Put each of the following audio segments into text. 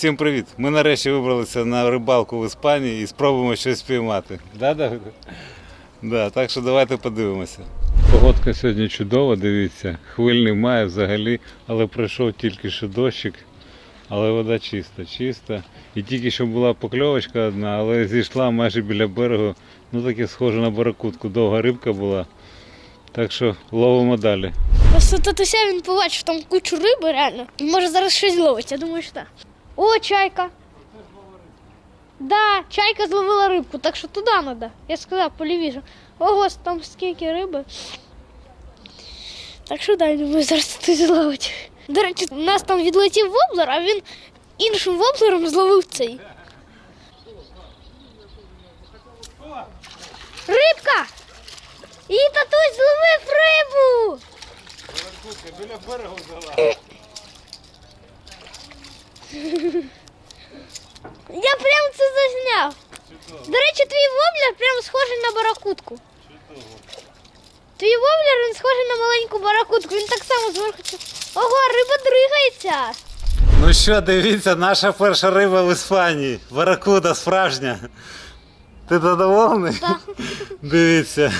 Всім привіт! Ми нарешті вибралися на рибалку в Іспанії і спробуємо щось піймати. Да, Давид? Да, так що давайте подивимося. Погодка сьогодні чудова, дивіться. Хвиль немає взагалі, але пройшов тільки що дощик. Але вода чиста, чиста. І тільки що була покльовочка одна, але зійшла майже біля берегу. Ну таке схоже на баракутку. Довга рибка була. Так що ловимо далі. Просто татуся він побачив там кучу риби, реально. Може зараз щось ловить, я думаю, що так. О, чайка. Да, чайка зловила рибку, так що туди треба. Я сказав, полівіше. Ого, там скільки риби. Так що дай, думаю, зараз тут зловить. До речі, у нас там відлетів воблер, а він іншим воблером зловив цей. Рибка! І татусь зловив рибу! Біля берегу взяла. Я прям це зазняв. До речі, твій воблер прям схожий на баракутку. Твій воблер він схожий на маленьку баракутку. Він так само зверху. Ого, риба дригається. Ну що, дивіться, наша перша риба в Іспанії. Баракуда справжня. Ти задоволений? Так. Дивіться.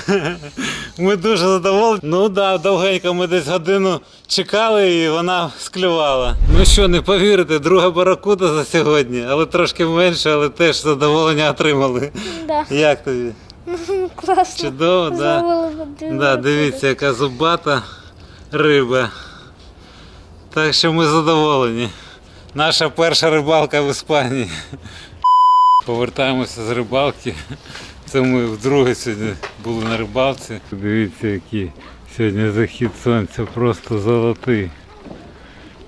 Ми дуже задоволені. Ну так, да, довгенько ми десь годину чекали і вона склювала. Ну що, не повірите, друга баракуда за сьогодні, але трошки менше, але теж задоволення отримали. Да. Як тобі? Класно. Чудово, так. Да. Да, дивіться, яка зубата риба. Так що ми задоволені. Наша перша рибалка в Іспанії. Повертаємося з рибалки. Це ми вдруге сьогодні були на рибалці. Дивіться, який сьогодні захід сонця, просто золотий.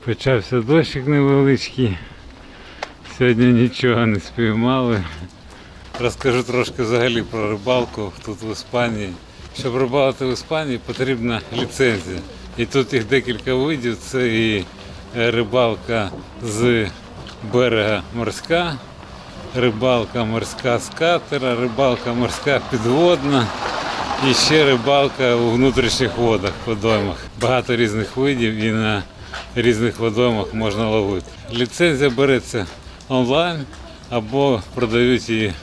Почався дощик невеличкий. Сьогодні нічого не спіймали. Розкажу трошки взагалі про рибалку тут в Іспанії. Щоб рибалити в Іспанії, потрібна ліцензія. І тут їх декілька видів. Це і е, рибалка з берега морська, рибалка морська з катера, рибалка морська підводна і ще рибалка у внутрішніх водах, водоймах. Багато різних видів і на різних водоймах можна ловити. Ліцензія береться онлайн або продають її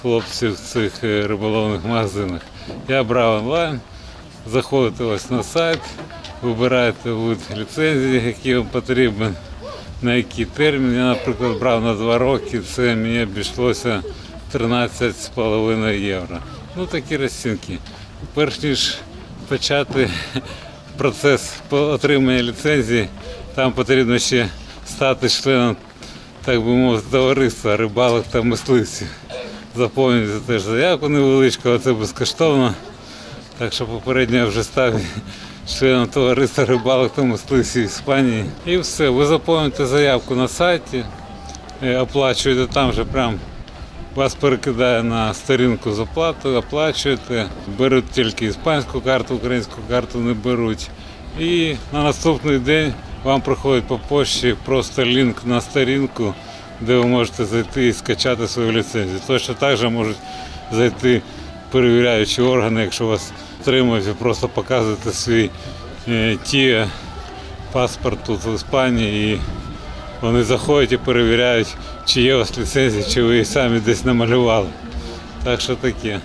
хлопці в цих е, риболовних магазинах. Я брав онлайн, заходите ось на сайт, вибираєте вид ліцензії, який вам потрібен, на який термін. Я, наприклад, брав на 2 роки, це мені обійшлося 13,5 євро. Ну такі розцінки. Перш ніж почати процес отримання ліцензії, там потрібно ще стати членом, так би мовити, товариства рибалок та мисливців. Заповнюйте теж заявку невеличку, але це безкоштовно. Так що попередньо я вже став членом товариства рибалок та мисливців Іспанії. І все, ви заповнюєте заявку на сайті, е, оплачуєте там же прям. Вас перекидає на сторінку з оплатою, оплачуєте, беруть тільки іспанську карту, українську карту не беруть. І на наступний день вам приходить по почті просто лінк на сторінку, де ви можете зайти і скачати свою ліцензію. Точно так же можуть зайти перевіряючі органи, якщо вас отримують, ви просто показуєте свій е, ті паспорт тут в Іспанії. І вони заходять і перевіряють, чи є у вас ліцензія, чи ви її самі десь намалювали. Так що таке.